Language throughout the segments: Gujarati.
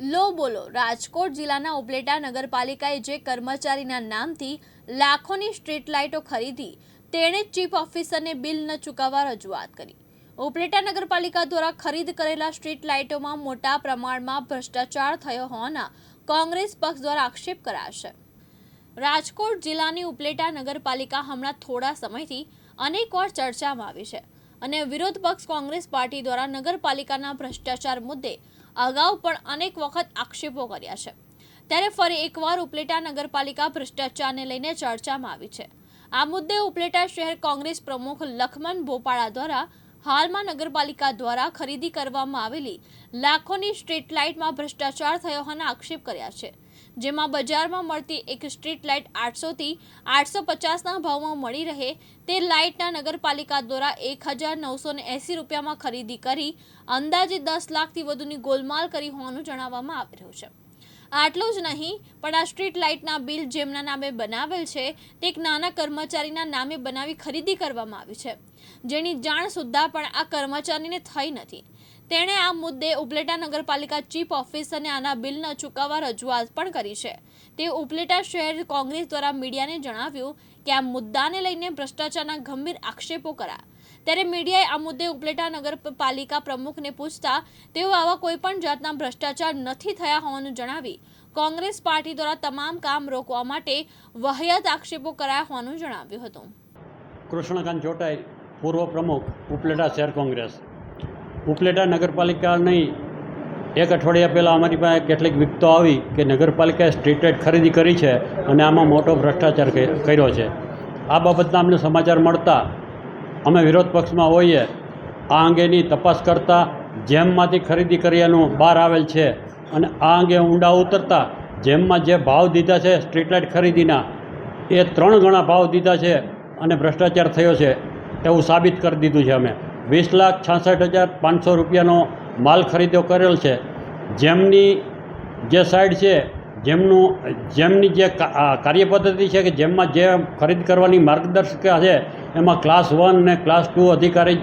લો બોલો, રાજકોટ જિલ્લાના ઉપલેટા નગરપાલિકાએ જે કર્મચારીના નામથી લાખોની સ્ટ્રીટ લાઇટો ખરીદી, તેણે ચીફ ઓફિસરને બિલ ન ચૂકવવા રજૂઆત કરી. ઉપલેટા નગરપાલિકા દ્વારા ખરીદ કરેલા સ્ટ્રીટ લાઇટોમાં મોટા પ્રમાણમાં ભ્રષ્ટાચાર થયો હોવાના કોંગ્રેસ પક્ષ દ્વારા આક્ષેપ કરાશે. રાજકોટ જિલ્લાની ઉપલેટા નગરપાલિકા હમણાં થોડા સમયથી અનેકવાર ચર્ચામાં આવી છે અને વિરોધ પક્ષ કોંગ્રેસ પાર્ટી દ્વારા નગરપાલિકાના ભ્રષ્ટાચાર મુદ્દે અગાઉ પણ અનેક વખત આક્ષેપો કર્યા છે. ત્યારે ફરી એકવાર ઉપલેટા નગરપાલિકા ભ્રષ્ટાચારને લઈને ચર્ચામાં આવી છે. આ મુદ્દે ઉપલેટા શહેર કોંગ્રેસ પ્રમુખ લખમણ ભોપાળા દ્વારા હાલમાં નગરપાલિકા દ્વારા ખરીદી કરવામાં આવેલી લાખોની સ્ટ્રીટ લાઇટમાં ભ્રષ્ટાચાર થયો હોવાના આક્ષેપ કર્યા છે. જેમાં બજારમાં મળતી એક સ્ટ્રીટ લાઇટ આઠસોથી આઠસો પચાસના ભાવમાં મળી રહે તે લાઇટના નગરપાલિકા દ્વારા એક હજાર નવસો એંસી રૂપિયામાં ખરીદી કરી અંદાજે દસ લાખથી વધુની ગોલમાલ કરી હોવાનું જણાવવામાં આવી રહ્યું છે. આટલું જ નહીં, પણ આ સ્ટ્રીટ લાઇટના બિલ જેમના નામે બનાવેલ છે, તે એક નાના કર્મચારીના નામે બનાવી ખરીદી કરવામાં આવી છે. જેની જાણ સુદ્ધા પણ આ કર્મચારીને થઈ નથી. તેણે આ મુદ્દે ઉપલેટા નગરપાલિકા ચીફ ઓફિસરને આના બિલના ચૂકવવા રજૂઆત પણ કરી છે. તે ઉપલેટા શહેર કોંગ્રેસ દ્વારા મીડિયાને જણાવ્યું કે આ મુદ્દાને લઈને ભ્રષ્ટાચારના ગંભીર આક્ષેપો કરા. ત્યારે મીડિયાએ આ મુદ્દે ઉપલેટા નગરપાલિકા પ્રમુખને પૂછતા, તેઓ આવા કોઈ પણ જાતના ભ્રષ્ટાચાર નથી થયા હોવાનું જણાવી, કોંગ્રેસ પાર્ટી દ્વારા તમામ કામ રોકવા માટે વહ્યત આક્ષેપો કરાયા હોવાનું જણાવ્યું હતું. કૃષ્ણકાંત ચોટાઈ, પૂર્વ પ્રમુખ, ઉપલેટા શહેર કોંગ્રેસ. ઉપલેટા નગરપાલિકાની એક અઠવાડિયા પહેલાં અમારી પાસે કેટલીક વિગતો આવી કે નગરપાલિકાએ સ્ટ્રીટ લાઇટ ખરીદી કરી છે અને આમાં મોટો ભ્રષ્ટાચાર કર્યો છે. આ બાબતના અમને સમાચાર મળતા અમે વિરોધ પક્ષમાં હોઈએ, આ અંગેની તપાસ કરતાં જેમમાંથી ખરીદી કર્યાનું બહાર આવેલ છે અને આ અંગે ઊંડા ઉતરતા જેમમાં જે ભાવ દીધા છે સ્ટ્રીટ લાઇટ ખરીદીના, એ ત્રણ ગણા ભાવ દીધા છે અને ભ્રષ્ટાચાર થયો છે એવું સાબિત કરી દીધું છે અમે. વીસ લાખ છાસઠ હજાર પાંચસો રૂપિયાનો માલ ખરીદ્યો કરેલ છે. જેમની જે સાઈડ છે, જેમનું, જેમની જે કાર્યપદ્ધતિ છે કે જેમમાં જે ખરીદ કરવાની માર્ગદર્શિકા છે, એમાં ક્લાસ વન અને ક્લાસ ટુ અધિકારી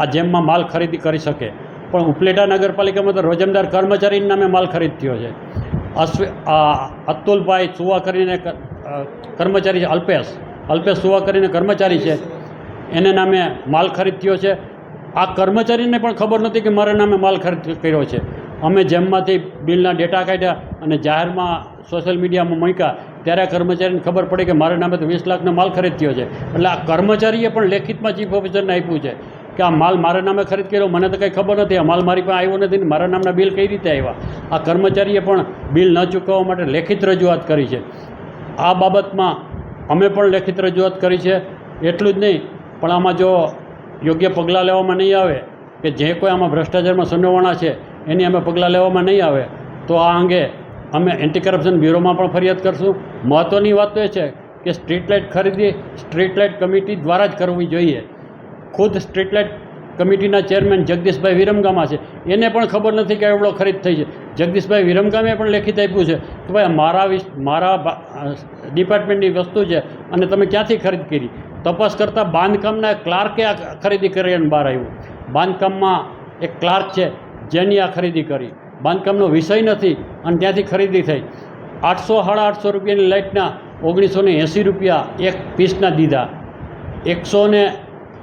આ જેમમાં માલ ખરીદી કરી શકે. પણ ઉપલેટા નગરપાલિકામાં તો રોજમદાર કર્મચારીના નામે માલ ખરીદ થયો છે. અશ્વિ અતુલભાઈ સુવા કરીને કર્મચારી છે, અલ્પેશ. અલ્પેશ સુવા કરીને કર્મચારી છે. એને નામે માલ ખરીદ થયો છે. આ કર્મચારીને પણ ખબર નથી કે મારા નામે માલ ખરીદ કર્યો છે. અમે જેમમાંથી બિલના ડેટા કાઢ્યા અને જાહેરમાં સોશિયલ મીડિયામાં મૂક્યા, ત્યારે આ કર્મચારીને ખબર પડી કે મારા નામે તો વીસ લાખનો માલ ખરીદ થયો છે. એટલે આ કર્મચારીએ પણ લેખિતમાં ચીફ ઓફિસરને આપ્યું છે કે આ માલ મારા નામે ખરીદ કર્યો, મને તો કંઈ ખબર નથી, આ માલ મારી પાસે આવ્યો નથી ને મારા નામના બિલ કઈ રીતે આવ્યા? આ કર્મચારીએ પણ બિલ ન ચૂકવવા માટે લેખિત રજૂઆત કરી છે. આ બાબતમાં અમે પણ લેખિત રજૂઆત કરી છે. એટલું જ નહીં, પણ આમાં જો યોગ્ય પગલાં લેવામાં નહીં આવે કે જે કોઈ આમાં ભ્રષ્ટાચારમાં સંડોવાણા છે, એની અમે પગલાં લેવામાં નહીં આવે, તો આ અંગે અમે એન્ટી કરપ્શન બ્યુરોમાં પણ ફરિયાદ કરશું. મહત્ત્વની વાત તો એ છે કે સ્ટ્રીટ લાઇટ ખરીદી સ્ટ્રીટ લાઇટ કમિટી દ્વારા જ કરવી જોઈએ. ખુદ સ્ટ્રીટ લાઇટ કમિટીના ચેરમેન જગદીશભાઈ વિરમગામા છે. એને પણ ખબર નથી કે એવડો ખરીદ થઈ છે. જગદીશભાઈ વિરમગામે પણ લેખિત આપ્યું છે કે ભાઈ મારા મારા ડિપાર્ટમેન્ટની વસ્તુ છે અને તમે ક્યાંથી ખરીદ કરી? તપાસ કરતાં બાંધકામના ક્લાર્કે આ ખરીદી કરી અને બહાર આવ્યું. બાંધકામમાં એક ક્લાર્ક છે, જેની આ ખરીદી કરી. બાંધકામનો વિષય નથી અને ત્યાંથી ખરીદી થઈ. આઠસો, સાડા આઠસો રૂપિયાની લાઇટના ઓગણીસો ને એંસી રૂપિયા એક પીસના દીધા. એકસો ને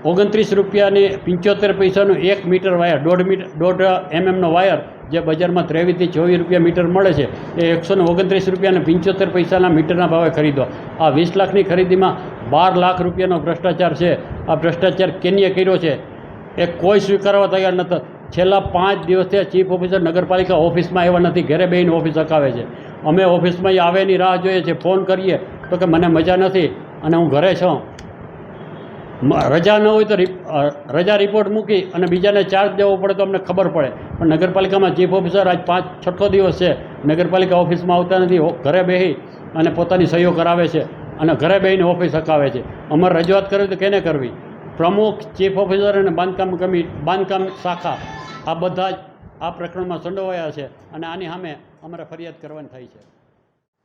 ઓગણત્રીસ રૂપિયાની પંચોતેર પૈસાનું એક મીટર વાયર, દોઢ મીટર દોઢ એમએમનો વાયર, જે બજારમાં ત્રેવીસથી ચોવીસ રૂપિયા મીટર મળે છે, એ એકસો ઓગણત્રીસ રૂપિયા અને પંચોતેર પૈસાના મીટરના ભાવે ખરીદો આ વીસ લાખની ખરીદીમાં બાર લાખ રૂપિયાનો ભ્રષ્ટાચાર છે. આ ભ્રષ્ટાચાર કેનીએ કર્યો છે? એ કોઈ સ્વીકારવા તૈયાર નથી છેલ્લા પાંચ દિવસથી ચીફ ઓફિસર નગરપાલિકા ઓફિસમાં આવ્યા નથી. ઘરે બેહીને ઓફિસ અકાવે છે. અમે ઓફિસમાં આવે એની રાહ જોઈએ છીએ ફોન કરીએ તો કે મને મજા નથી અને હું ઘરે છું. રજા ન હોય તો રજા રિપોર્ટ મૂકી અને બીજાને ચાર્જ દેવો પડે તો અમને ખબર પડે. પણ નગરપાલિકામાં ચીફ ઓફિસર આજ પાંચ, છઠ્ઠો દિવસ છે. નગરપાલિકા ઓફિસમાં આવતા નથી. ઘરે બેસી અને પોતાની સહીઓ કરાવે છે. અને ઘરે બેહીને ઓફિસ હકાવે છે. અમારે રજૂઆત કરવી તો કેને કરવી? પ્રમુખ ચીફ ઓફિસર અને બાંધકામ કમિટી બાંધકામ શાખા. આ બધા જ આ પ્રકરણમાં સંડોવાયા છે અને આની સામે અમારે ફરિયાદ કરવાની થાય છે.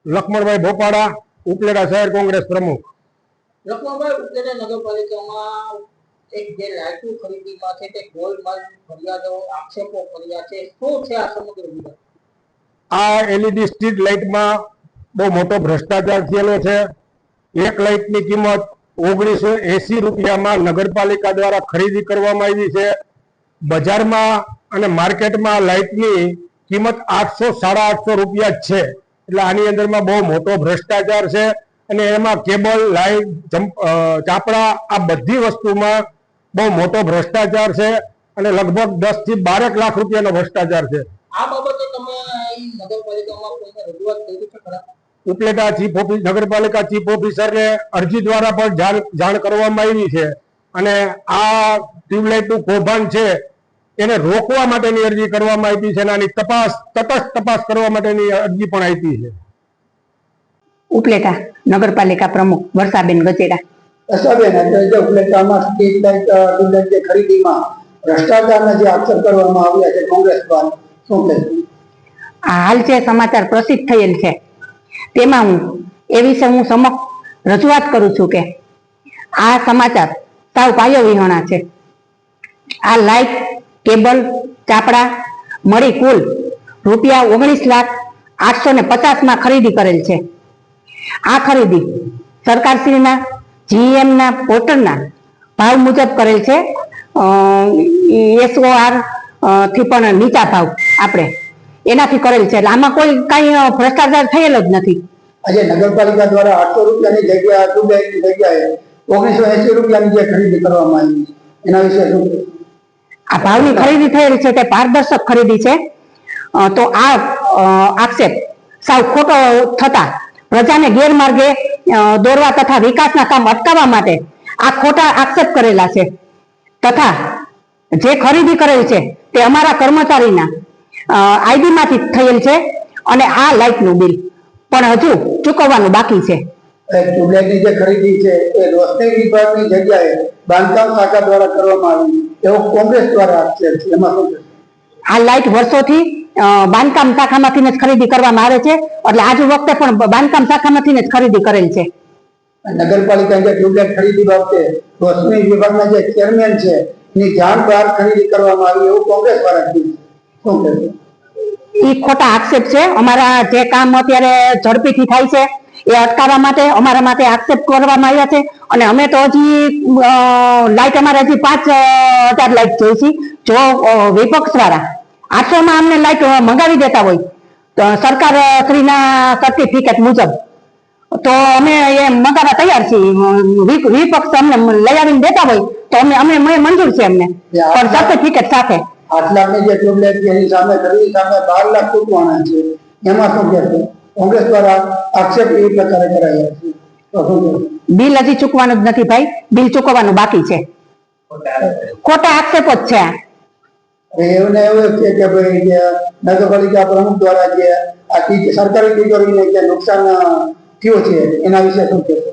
લખમણભાઈ ભોપાડા ઉપલેટા શહેર કોંગ્રેસ પ્રમુખ. લક્ષ્મણભાઈ ઉપલેટા નગરપાલિકામાં એક જે લાઇટો ખરીદીમાં છે તે ગોલમાલ ફરિયાદો આક્ષેપો કર્યા છે. શું છે આ સમગ્ર વિગત આ એલઈડી સ્ટ્રીટ લાઇટમાં બહુ મોટો ભ્રષ્ટાચાર થયેલો છે. એક લાઇટની કિંમત ઓગણીસો એસી રૂપિયામાં નગરપાલિકા દ્વારા ખરીદી કરવામાં આવી છે. બજારમાં અને માર્કેટમાં લાઇટની કિંમત આઠસો સાડા આઠસો રૂપિયા છે. એટલે આની અંદરમાં બહુ મોટો ભ્રષ્ટાચાર છે અને એમાં કેબલ લાઇટ ચાપડા આ બધી વસ્તુમાં બહુ મોટો ભ્રષ્ટાચાર છે અને લગભગ દસથી બારેક લાખ રૂપિયાનો ભ્રષ્ટાચાર છે. આ બાબતે તમે નગરપાલિકામાં રજૂઆત કરી છે ઉપલેટા ચીફ ઓફિસ નગરપાલિકા ચીફ ઓફિસરને અરજી દ્વારા પણ જાણ કરવામાં આવી છે. અને આ ટ્યુબલાઇટનું કૌભાંડ છે એને રોકવા માટેની અરજી કરવામાં આવી છે અને આની તપાસ તટસ્થ તપાસ કરવા માટેની અરજી પણ આપી છે. ઉપલેટા નગરપાલિકા પ્રમુખ વર્ષાબેન ગજેરા વર્ષાબેન અત્યારે જે ઉપલેટામાં સ્ટ્રીટ લાઇટ ટ્યુબલાઇટ જે ખરીદીમાં ભ્રષ્ટાચારના જે આક્ષેપ કરવામાં આવ્યા છે કોંગ્રેસ દ્વારા શું કહેશું? હાલ જે સમાચાર પ્રસિદ્ધ થયેલ છે તેમાં હું એ વિશે હું સમક્ષ રજૂઆત કરું છું કે આ સમાચાર સાવ પાયો વિહોણા છે. આ લાઇટ કેબલ, ચાપડા મળી કુલ રૂપિયા ઓગણીસ લાખ આઠસો ને પચાસમાં ખરીદી કરેલ છે. આ ખરીદી સરકારશ્રીના જીએમના પોર્ટલના ભાવ મુજબ કરેલ છે. એસઓઆરથી પણ નીચા ભાવ આપણે એનાથી કરેલ છે. એટલે આમાં કોઈ કઈ ભ્રષ્ટાચાર થયેલ જ નથી. આજે નગરપાલિકા દ્વારા આઠસો રૂપિયાની જગ્યા ટ્યુબલાઇટની જગ્યાએ ઓગણીસો એસી રૂપિયાની જે ખરીદી કરવામાં આવી એના વિશે શું આ ભાવની ખરીદી થયેલી છે તે પારદર્શક ખરીદી છે. તો આ આક્ષેપ સાવ ખોટો થતા પ્રજાને ગેરમાર્ગે દોરવા તથા વિકાસના કામ અટકાવવા માટે આ ખોટા આક્ષેપ કરેલા છે. તથા જે ખરીદી કરેલ છે તે અમારા કર્મચારીના આઈડી માંથી થયેલ છે અને આ લાઇટનું બિલ પણ હજુ ચૂકવવાનું બાકી છે. ટ્યુબલાઇટની જે ખરીદી છે એ રોશની વિભાગની જગ્યાએ બાંધકામ શાખા દ્વારા કરવામાં આવી એવો કોંગ્રેસ દ્વારા આક્ષેપ છે એમાં આ લાઇટ વર્ષોથી બાંધકામ શાખામાંથી જ ખરીદી કરવામાં આવે છે. એટલે આજ વખતે પણ બાંધકામ શાખામાંથી જ ખરીદી કરેલ છે. નગરપાલિકા જે ટ્યુબલાઇટ ખરીદી બાબતે રોશની વિભાગના જે ચેરમેન છે એની જાણ બહાર ખરીદી કરવામાં આવી એવું કોંગ્રેસ દ્વારા કીધું ઈ ખોટા આક્ષેપ છે. અમારા જે કામ અત્યારે ઝડપીથી થાય છે એ અટકાવવા માટે અમારા માટે આક્ષેપ કરવામાં આવ્યા છે. અને અમે તો હજી લાઇટ અમારે હજી પાંચ હજાર લાઇટ જોઈ છે. જો વિપક્ષ દ્વારા આઠસો માં અમને લાઇટ મંગાવી દેતા હોય તો સરકાર શ્રીના સર્ટિફિકેટ મુજબ. તો અમે એ મંગાવવા તૈયાર છીએ. વિપક્ષ અમને લઈ આવીને દેતા હોય તો અમે અમે અમે મંજૂર છે અમને. પણ સર્ટિફિકેટ સાથે. આઠ લાખની જે ટ્યુબલાઇટ છે એની સામે ખરીદી સામે બાર લાખ ચૂકવાના છે. એમાં શું કહેશો? કોંગ્રેસ દ્વારા આક્ષેપ એ પ્રકારે કરાયા છે? બિલ હજી ચૂકવાનું જ નથી ભાઈ. બિલ ચૂકવવાનું બાકી છે. ખોટા આક્ષેપો જ છે. એવું ને એવું છે કે ભાઈ જે નગરપાલિકા પ્રમુખ દ્વારા જે આ સરકારી તિજોરીને જે નુકસાન થયું છે એના વિશે શું કહેશો?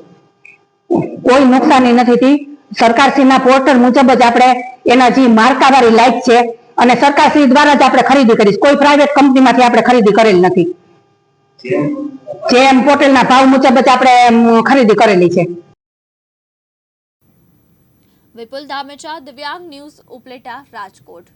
કોઈ નુકસાની નથી થઈ સરકારશ્રીના પોર્ટલ મુજબ જ આપણે એના જે માર્કાવાળી લાઇટ છે અને સરકારશ્રી દ્વારા જ આપણે ખરીદી કરી. કોઈ પ્રાઇવેટ કંપનીમાંથી આપણે ખરીદી કરેલ નથી. જેમ પોર્ટલના ભાવ મુજબ જ આપણે ખરીદી કરેલી છે. વિપુલ ધામેચા દિવ્યાંગ ન્યૂઝ ઉપલેટા રાજકોટ.